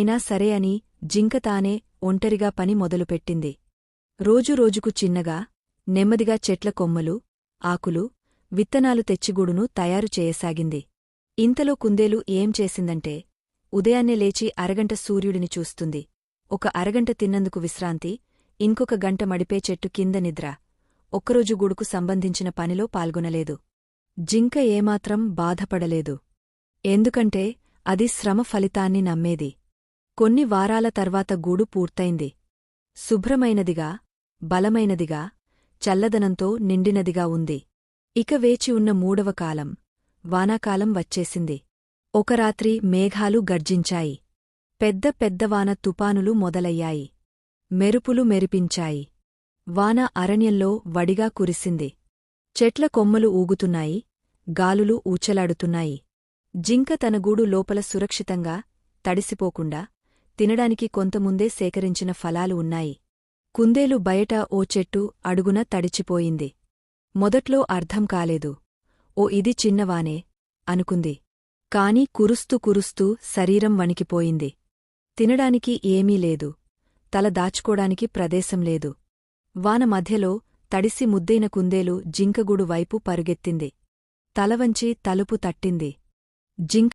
అయినా సరే అని జింక తానే ఒంటరిగా పని మొదలుపెట్టింది. రోజురోజుకు చిన్నగా నెమ్మదిగా చెట్ల కొమ్మలు ఆకులు విత్తనాలు తెచ్చిగూడును తయారు చేయసాగింది. ఇంతలో కుందేలు ఏం చేసిందంటే ఉదయాన్నే లేచి అరగంట సూర్యుడిని చూస్తుంది. ఒక అరగంట తిన్నందుకు విశ్రాంతి ఇంకొక గంట మడిపే చెట్టు కింద నిద్ర. ఒక్కరోజు గూడుకు సంబంధించిన పనిలో పాల్గొనలేదు. జింక ఏమాత్రం బాధపడలేదు. ఎందుకంటే అది శ్రమ ఫలితాన్ని నమ్మేది. కొన్ని వారాల తర్వాత గూడు పూర్తయింది. శుభ్రమైనదిగా బలమైనదిగా చల్లదనంతో నిండినదిగా ఉంది. ఇక వేచి ఉన్న మూడవ కాలం వానాకాలం వచ్చేసింది. ఒక రాత్రి మేఘాలు గర్జించాయి. పెద్ద పెద్దవాన తుపానులు మొదలయ్యాయి. మెరుపులు మెరిపించాయి. వాన అరణ్యంలో వడిగా కురిసింది. చెట్ల కొమ్మలు ఊగుతున్నాయి గాలులు ఊచలాడుతున్నాయి. జింక తన గూడు లోపల సురక్షితంగా తడిసిపోకుండా తినడానికి కొంతముందే సేకరించిన ఫలాలు ఉన్నాయి. కుందేలు బయట ఓ చెట్టు అడుగున తడిచిపోయింది. మొదట్లో అర్థం కాలేదు. ఓ ఇది చిన్నవానే అనుకుంది. కాని కురుస్తూ కురుస్తూ శరీరం వణికిపోయింది. తినడానికి ఏమీ లేదు. తల దాచుకోడానికి ప్రదేశం లేదు. వాన మధ్యలో తడిసి ముద్దైన కుందేలు జింకగూడు వైపు పరుగెత్తింది. తలవంచి తలుపు తట్టింది. జింక